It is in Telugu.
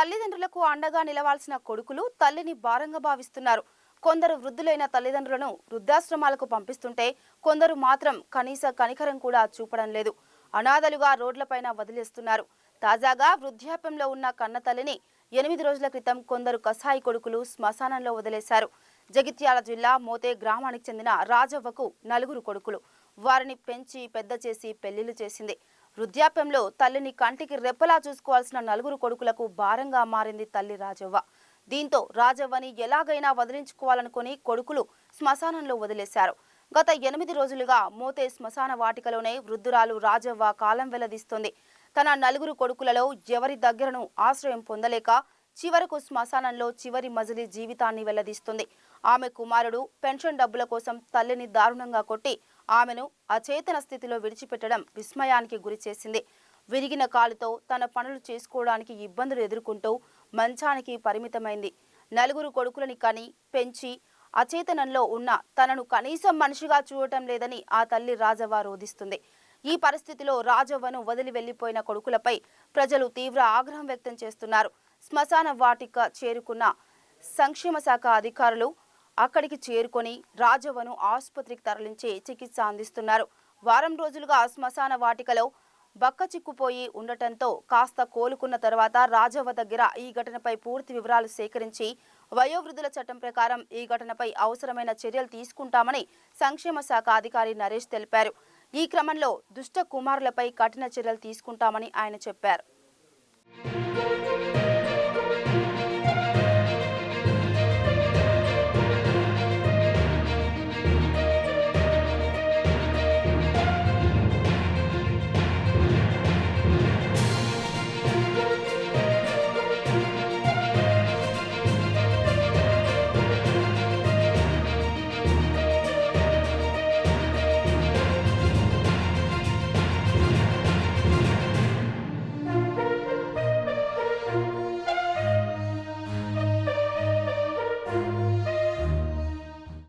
తల్లిదండ్రులకు అండగా నిలవాల్సిన కొడుకులు తల్లిని భారంగా భావిస్తున్నారు. కొందరు వృద్ధులైన తల్లిదండ్రులను వృద్ధాశ్రమాలకు పంపిస్తుంటే కొందరు మాత్రం కనీస కనికరం కూడా చూపడం లేదు. అనాథలుగా రోడ్లపైన వదిలేస్తున్నారు. తాజాగా వృద్ధాప్యంలో ఉన్న కన్న తల్లిని ఎనిమిది రోజుల క్రితం కొందరు కసాయి కొడుకులు శ్మశానంలో వదిలేశారు. జగిత్యాల జిల్లా మోతే గ్రామానికి చెందిన రాజవ్వకు నలుగురు కొడుకులు. వారిని పెంచి పెద్ద చేసి పెళ్ళిళ్ళు చేసింది. వృద్ధాప్యంలో తల్లిని కంటికి రెప్పలా చూసుకోవాల్సిన నలుగురు కొడుకులకు భారంగా మారింది తల్లి రాజవ్వ. దీంతో రాజవ్వని ఎలాగైనా వదిలించుకోవాలనుకుని కొడుకులు శ్మశానంలో వదిలేశారు. గత ఎనిమిది రోజులుగా మోతే శ్మశాన వాటికలోనే వృద్ధురాలు రాజవ్వ కాలం వెల్లదీస్తోంది తన నలుగురు కొడుకులలో ఎవరి దగ్గరను ఆశ్రయం పొందలేక చివరకు శ్మశానంలో చివరి మజిలీ జీవితాన్ని వెల్లదీస్తుంది ఆమె కుమారుడు పెన్షన్ డబ్బుల కోసం తల్లిని దారుణంగా కొట్టి ఆమెను అచేతన స్థితిలో విడిచిపెట్టడం విస్మయానికి గురిచేసింది విరిగిన కాలుతో తన పనులు చేసుకోవడానికి ఇబ్బందులు ఎదుర్కొంటూ మంచానికి పరిమితమైంది. నలుగురు కొడుకులని కని పెంచి అచేతనంలో ఉన్న తనను కనీసం మనిషిగా చూడటం లేదని ఆ తల్లి రాజవ్వ రోధిస్తుంది. ఈ పరిస్థితిలో రాజవ్వను వదిలి వెళ్ళిపోయిన కొడుకులపై ప్రజలు తీవ్ర ఆగ్రహం వ్యక్తం చేస్తున్నారు. శ్మశాన వాటిక చేరుకున్న సంక్షేమ శాఖ అధికారులు అక్కడికి చేరుకొని రాజవ్వను ఆసుపత్రికి తరలించి చికిత్స అందిస్తున్నారు. వారం రోజులుగా శ్మశాన వాటికలో బక్క చిక్కుపోయి ఉండటంతో కాస్త కోలుకున్న తర్వాత రాజవ్వ దగ్గర ఈ ఘటనపై పూర్తి వివరాలు సేకరించి వయోవృద్ధుల చట్టం ప్రకారం ఈ ఘటనపై అవసరమైన చర్యలు తీసుకుంటామని సంక్షేమ శాఖ అధికారి నరేష్ తెలిపారు. ఈ క్రమంలో దుష్ట కుమారులపై కఠిన చర్యలు తీసుకుంటామని ఆయన చెప్పారు.